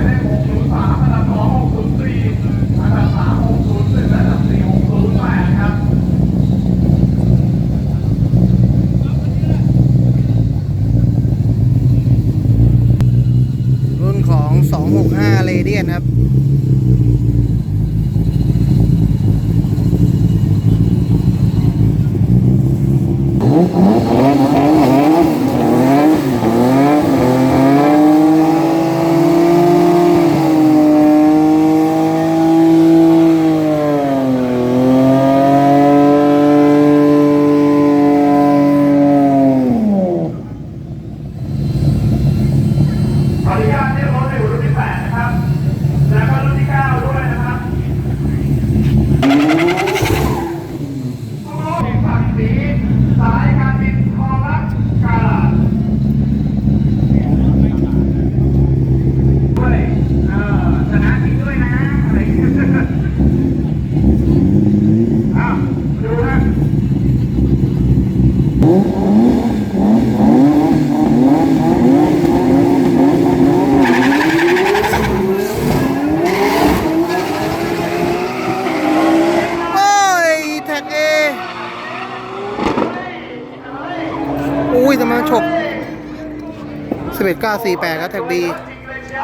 ายเลข603อัดับ2 604อันดับ3 601และอันดับ4 608ครับรุ่นของ 265 เรเดียนครับ อนุญาตเรียกรถในรุ่นที่8นะครับ แล้วก็รุ่นที่9ด้วยนะครับผู้ที่ฝั่งสีสายการบินคอรักกาลาด้วยเออชนะจริงด้วยนะอะไรอย่างเงี้ยอ้าวดูนะ โอ้ย แท็กเอ อุ้ยจะมมันฉก11 9 4 8ครับแท็กบีจริงเลยเชี